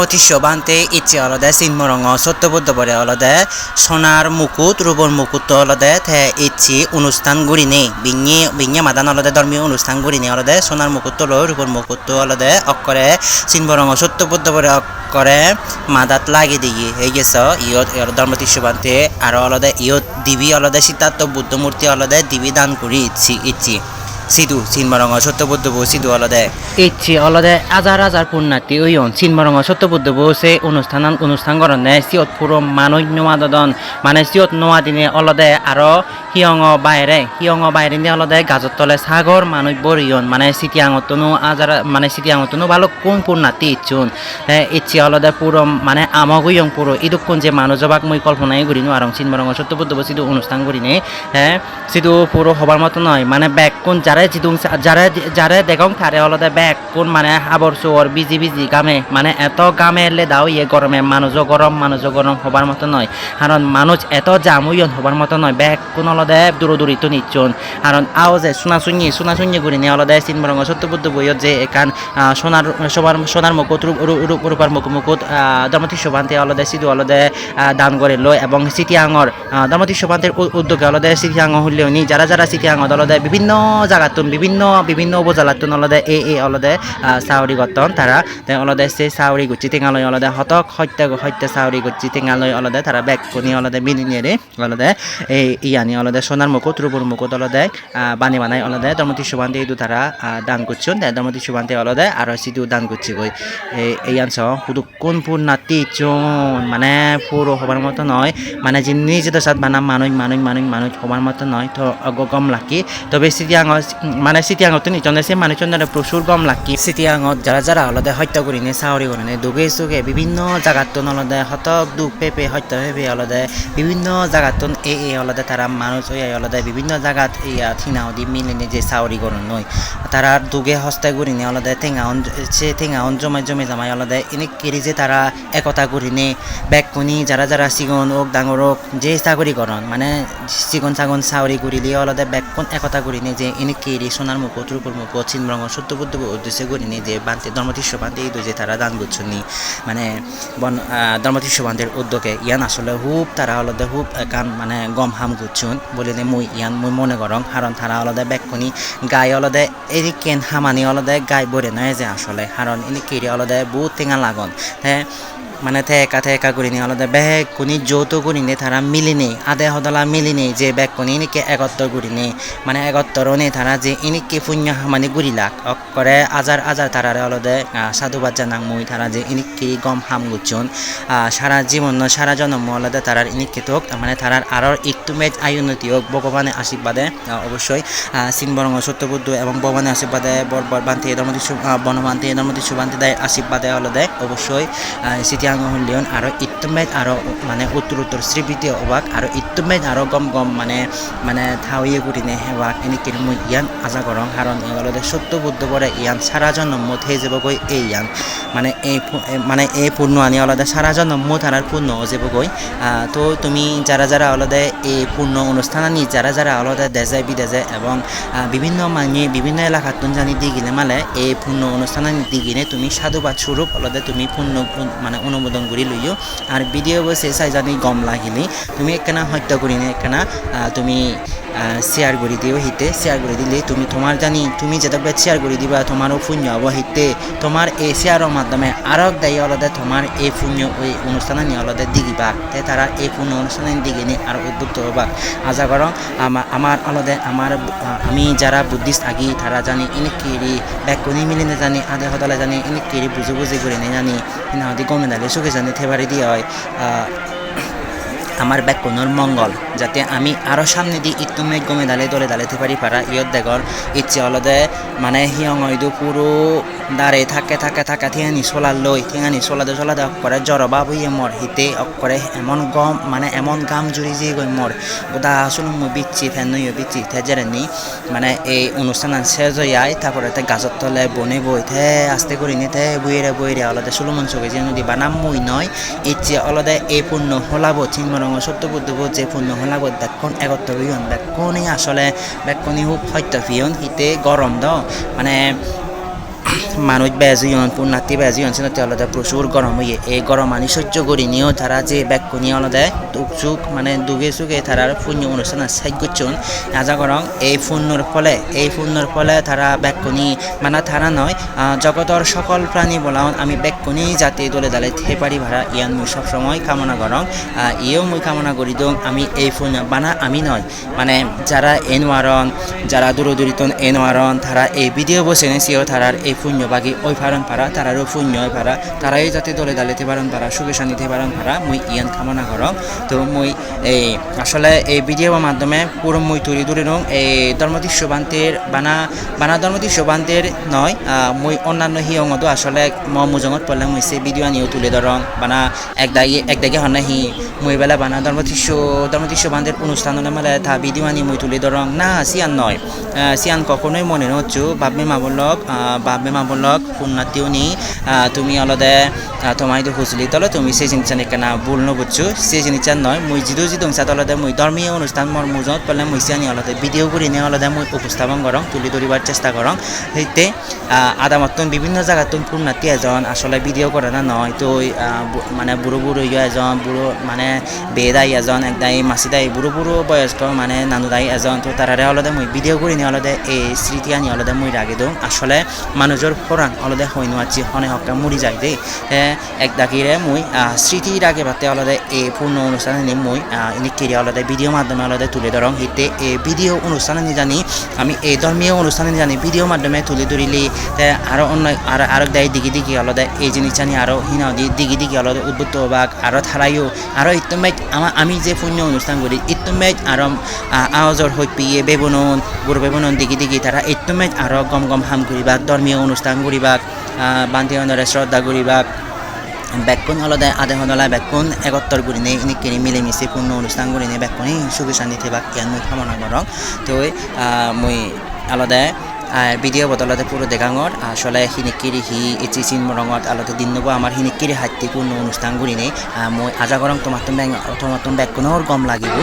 ধর্মতিষ্য বান্তে ইচ্ছে অলদে চিন্মরঙ্গ সত্যবুদ্ধ পরে অলদে সোনার মুকুট রূপর মুকুট অলদে থে ইচ্ছি অনুষ্ঠান গুড়িনে বিঙে বিঙে মাদান অলদে ধর্মীয় অনুষ্ঠান গুড়িনে অলদে সোনার মুকুট লয় রূপর মুকুট অলদে অক্ষরে চিন্মরঙ্গ সত্যবুদ্ধ পরে অক্ষরে মাদাত লাগি দিগি। হয়ে গেছ, ইয়ত ইয়র ধর্মতিষ্য বান্তে আর অলদে, ইয়ত দিবি অলদে সিদ্ধার্থ বুদ্ধ মূর্তি অলদে, দিবি দান করি ইচ্ছি ইচ্ছি। সিধু সিনমারঙ্গ সত্যবুদ্ধ বউ সিধু অলদে ইচ্ছি অলদে আজার আজার পুণ্যার্থী ওইন সিনমারঙ্গ সত্যবুদ্ধ সে অনুষ্ঠান অনুষ্ঠান করেন সিয়ত পুরো মানুষ নোয়াদন মানে সিয়ত নোয়া দিনে অলদে আরও হিয়ঙ বাইরে হিয়ঙ বাইরে দিয়ে অলদে গাজর তলে সাগর মানুষ বরিয়ন মানে সিটি আঙতনো আজার মানে সিটি আঙতনো ভালো কোন পুণ্যার্থী ইচ্ছুন। ইচ্ছি অলদে পুরো মানে আমক ইয়ং পুরো ইদুক্ষণ যে মানুষ জবাক মই কল্পনাই করিনো আর চিনমরঙ্গ সত্যবুদ্ধ বসে অনুষ্ঠান করিনে হ্যাঁ সিধু পুরো হবার মতো নয় মানে ব্যাগ কোন যারা জিদুং যারা যারা দেখং তারে অলদে ব্যাগ কোন মানে হাবর চোর বিজি বিজি গামে মানে এত গামে এলে দাও ইয়ে গরমে মানুষও গরম মানুষও গরম হবার মতো নয় কারণ মানুষ এত জামুইয়ন হবার মতো নয় ব্যাগ কোন অলদে দূরিত নিচ্ছন কারণ আও যে সোনা শুনি সোনা শুনি করে নিয়ে অলদে চিনবরঙ্গ সত্যবুদ্ধ বইয়ত যে এখান সোনার, সবার, সোনার মুকুট রূপ- রূপ- রূপ- রূপার মুকুট মুকুট ধর্মতী শোভান্তে অলদে সিধু অলদে দান করে লয় এবং সিটিয়াঙর ধর্মতী শোভান্তের উদ্যোগে অলদে সিটিয়াঙ হলেও নি যারা যারা সিটিয়াঙত অলদে বিভিন্ন জায়গাতুন বিভিন্ন বিভিন্ন উপজেলাতুন অলদে এই এই অলদে চাউরি গতন। তারা অলদে সে চাউরি গুচি টেঙালৈ অলদে, হতক সত্য সত্য চাউরি গুচি টেঙালৈ অলদে, তারা বেগ কনি অলদে মিলি নিয়ে অলদে এই ইয়ানি অলদে সোনার মুকুট রূপর মুকুট অলদে আহ, বানি বানাই অলদে ধর্মতী শোভান্তে এইটো তারা দান করছুন। ধর্মতী শোভান্তে অলদে আর সিধু দান করছি গই এই এই আনছ শুধু কোন ফুর নাতি চুন মানে পুরো হবার মতো নয় মানে যিনি যেটা সাত বানাম মানুষ মানুষ মানুষ মানুষ হবার মতো নয় তো গম লাকি। তবে সিটিয়াঙ মানে সিটিয়াঙত নিচনে সে মানুষজনের প্রচুর গম লাকি। সিটিয়াঙত যারা যারা অলদে হত্যা করি নে চাউরি করে নে দুগে চুগে বিভিন্ন জাগাত অলদে হতক দুখ পেপে হত্যা পেপে অলদে বিভিন্ন জাগাত এ এ অলদে তারা মানুষ ওই অলদে বিভিন্ন জাগাত ইয়া থিনাও দি মিলিনে যে চাউরি করন নয় তারা দুগে হস্তায় করি নে অলদে টেঙাউন সে টেঙাউন জমাই জমে জমাই অলদে এনে কেরি যে তারা একতা করি নে বেগ কুনি যারা যারা চিগন, ওক ডাঙর ওক, যে চাকরি করন মানে চিকন চাগন চাউরি করিলে অলদে বেগ কোন একতা করি নে যে এনে কেরি সোনার মুকুট রূপর মুকুট চিনব্রঙ্গ সত্যবুদ্ধ উদ্দেশ্যে করি নে যে বান্তে ধর্মতীর্ষ বান্তে এই যে তারা দান করছেন মানে বন ধর্মতীর্ষ বান্তের উদ্যোগে। ইয়ান আসলে হুব তারা অলদে হুব কান মানে গম হাম করছুন বলে দে মুই ইয়ান, মুই মনে করং হারণ থারা অলদে বেক্ষণি গায়ে অলদে এদি কেন হামানি অলদে গাই বরে নয় যে আসলে। হারণ এনে কেড়ে অলদে বহুত টেঙা লাগন হ্যাঁ মানে থেকা থেকা করি নি, আলাদা ব্যাগ কোনি, যৌথ করি নে তারা মিলিনে আদে হদলা মিলিনে যে ব্যাগ কোনি ইনিকে একত্র করি নে। মানে একত্র নে তারা যে ইনিকে পুণ্য মানে গুড়ি লাখ করে আজার আজার তারা আলাদা সাধুবাদ জানাং মুই তারা যে ইনিকে গম হাম গুচন সারা জীবন সারা জন্ম আলাদা তারার ইনিকে তোক মানে তারার আরর একটু মেজ আয়ুন্নতি হোক, ভগবানের আশীর্বাদে অবশ্যই। সিনবরঙ্গ সত্যবুদ্ধ এবং ভগবানের আশীর্বাদে বর বর বান্তি ধর্মতি বনবান্তি ধর্মতি সুবান্তি দায়, আশীর্বাদে হলদে অবশ্যই। সিটিয়াঙ্গ হলিয়ন আরও ইত্তমেজ আরও মানে উত্তর উত্তর শ্রীবৃতি অবাক আরও ইত্তমেজ আরও গম গম মানে মানে থাউয়ে গুটিনে হেবাক এনেকে মই ইয়ান আশা করং কারণ এগুলোতে সত্য বুদ্ধ পরে ইয়ান সারা জন্ম মত হয়ে যাবগৈ এই ইয়ান মানে এই মানে এই পূর্ণ আনি আলাদা সারা জন্ম মত আর পূর্ণ যাবগৈ তো তুমি যারা যারা আলাদা এই পূর্ণ অনুষ্ঠান আনি যারা যারা আলাদা দেশে বিদেশে এবং বিভিন্ন মানে বিভিন্ন এলাকাত তুমি জানি দি গেলে মানে এই পূর্ণ অনুষ্ঠান আনি দি কিনে তুমি সাধুবাদ স্বরূপ আলাদা তুমি পূর্ণ মানে অনুমোদন করে লইও। আর ভিডিও বসে চাই জানি গম লাগিলি। তুমি একখানা হত্যা করি না একখানা তুমি শেয়ার করে দিও হিতে শেয়ার করে দিলে তুমি তোমার জানি, তুমি যেটা শেয়ার করে দিবা তোমারও পুণ্য হব হিতে তোমার এই শেয়ারের মাধ্যমে আরও দায়ী আলাদা তোমার এই পুণ্য ওই অনুষ্ঠানে নিয়ে আলাদা দিগিবা। তাই তারা এই পুণ্য অনুষ্ঠানে দিগে নিয়ে আরও উদ্বুদ্ধ হবা। আশা করো আমার আলাদা আমার আমি যারা বুদ্ধিস্ট আগি তারা জানি এনে কেরি ব্যাকুনি মিলি না জানি আদে হদলে জানি এনে কেরি বুঝে বুঝে করে নে জানি ইনাহদি গমে দালে সুখে জানি থেবারি দিয়ে হয়। আমার ব্যাকুণর মঙ্গল। যাতে আমি আরও সামনে দিয়ে ইত্তুমে গমে দালে দলে দালেতে পারি পারা ইয়ত দেগর ইচ্ছে অলদে মানে হিয়ং হয়তো পুরো দাঁড়ে থাকে থাকে থাকে থিয়ানি সোলার লই থিয়ানি সোলাদে সোলাদে অক্করে জরবা বইয়ে মর হিতে অক্করে এমন গম মানে এমন গাম জুড়ি যে গই মর গোদা আসলে মই বিচ্ছি ফেন নইও বিচ্ছি থে জেরেনি মানে এই অনুষ্ঠান শেষ আয় তারপরে তে গাছর তলে বনে বই থে, আস্তে করি নি থে বইরে বইরে অলদে সুলমন চোখে যে নদী বানাম মই নয় ইচ্ছে অলদে এই পূর্ণ হলাব চিন্মরঙ্গ সত্য বুদ্ধ যে পূর্ণ হলাব দেখুন একত্র হইন দেখুনই আসলে বেকুনি খুব সত্য ফিয়ন হিতে গরম দ। মানে মানুষ বেজিয়ন পুণ্যার্থী বেজিয়ন সিনতে আলাদা প্রচুর গরম হইয়ে এই গরম আনি সহ্য করি নিয়েও তারা যে ব্যাগ নিয়ে আলাদা দুঃখ সুখ মানে দুগে সুখে তারার পুণ্য অনুষ্ঠান সাহায্যন আজা গরম এই পুণ্যর ফলে এই পুণ্যর ফলে তারা ব্যাকুনি মানে তারা নয় জগতর সকল প্রাণী বলাও আমি ব্যাকুনি যাতে দলে দালে থে পারি ভাড়া ইয়ান মুই সবসময় কামনা আহ, ইয়েও মুই কামনা করি দং আমি এই পুণ্য বানা আমি নয় মানে যারা এনওয়ারন যারা দূরদূরিতন এনওয়ারন তারা এই ভিডিও বসে নেছিও তারার এই পুণ্য বাগি ওই ফারণ পারা তারারও পুণ্য ওই পারা তারাই যাতে দলে দালিতে পারন পারা সুখে শান্তিতে পারন পারা মুই ইয়ান কামনা করং তো মুই এই, আসলে এই ভিডিওর মাধ্যমে পুরো মুই তুলি ধরে রং এই ধর্মদীপ শোভান্তের বানা বানা ধর্মদীপ শোভান্তের নয় মুই অন্যান্য হিয়ঙতো আসলে ম মুজঙত পড়লে মুই সে ভিডিও আনিও তুলে ধরং বানা একদাগে একদাগে হনে হি মুই বেলা বানা ধর্মদীপ ধর্মদীপ শোভান্তের অনুষ্ঠানে মেলে তা ভিডিও আনি মুই তুলে ধরং না সিয়ান নয় সিয়ান কখনোই মনে নচ্ছু বাপবে মাবলক বাপবে পুণ্যার্থীও নি তুমি অলদে তোমায় তো হুজলি তলে তুমি সেই জিনিস কেনা ভুল নবুঝছো সেই জিনিস নয়, মুই যিদু যি দংসা তলতে মুই ধর্মীয় অনুষ্ঠান মর মুজত পেলে মুই সিয়ানি অলদে ভিডিও করে নিয়ে অলদে মুই উপস্থাপন করং, তুলি ধরিবার চেষ্টা করং। সেইতে আদা মতন বিভিন্ন জায়গাতুন পুণ্যার্থী এজন আসলে ভিডিও করে না নয়, তো মানে বুড়ো বুড়ো ইয়ে এজন, বুড়ো মানে বেদাই এজন একদাই মাসিদাই বুড়ো বুড়ো বয়স্ক মানে নানুদাই এজন, তো তারারে অলদে মুই ভিডিও করে নিয়ে অলদে এই স্মৃতি আনি অলদে মুই রাখি দিওঁ আসলে মানুহৰ খৰাং অলদে হইনো আজি হনে হকা যায় দেই। তে এক দাকিৰে মই স্মৃতি ৰাগে পাতে অলদে এই পূৰ্ণ অনুষ্ঠানে মই আহ, এনে কেৰি অলদে ভিডিঅ' মাধ্যমে অলদে তুলে ধৰং হিতে এই ভিডিঅ' অনুষ্ঠানে জানি আমি এই ধৰ্মীয় অনুষ্ঠানে জানি ভিডিঅ' মাধ্যমে তুলি তে আৰু অন্য আৰু আৰু দায় দিগি দিগি অলদে এই জিনিস জানি আৰু হিনা দি দিগি দিগি অলদে উদ্বুদ্ধ হবাক আৰু থাৰাইও আৰু ইত্যমেট আমাৰ আমি যে পুণ্য অনুষ্ঠান কৰি ইত্যমেট আৰু আওয়াজৰ হৈ পিয়ে বেবনন গুৰু বেবনন দিগি দিগি তারা ইত্যমেট আৰু গম গম হাম কৰিবাক ধৰ্মীয় অনুষ্ঠান কৰিবাক বান্ধি অনৰে শ্ৰদ্ধা কৰিবাক বেকুন অলদে আধে হদলা বেকুন একত্তৰ কৰি নে এনে কিনি মিলি মিছি পূৰ্ণ অনুষ্ঠান কৰি নে বেকুনি সুখী শান্তি বাক ইয়ান মই কামনা কৰক তো মই আলদে ভিডিঅ' বদলতে পুরো দেখাঙর আসলে হিনিকিরি হি ইচি চিন মরঙত আলতে দিন নব আমার হিনিকিরি হাইতি পূর্ণ অনুষ্ঠান গুড়ি নেই মই আজা গরম তোমার তুমি তোমার তুমি ব্যাগ কোনো গম লাগিব।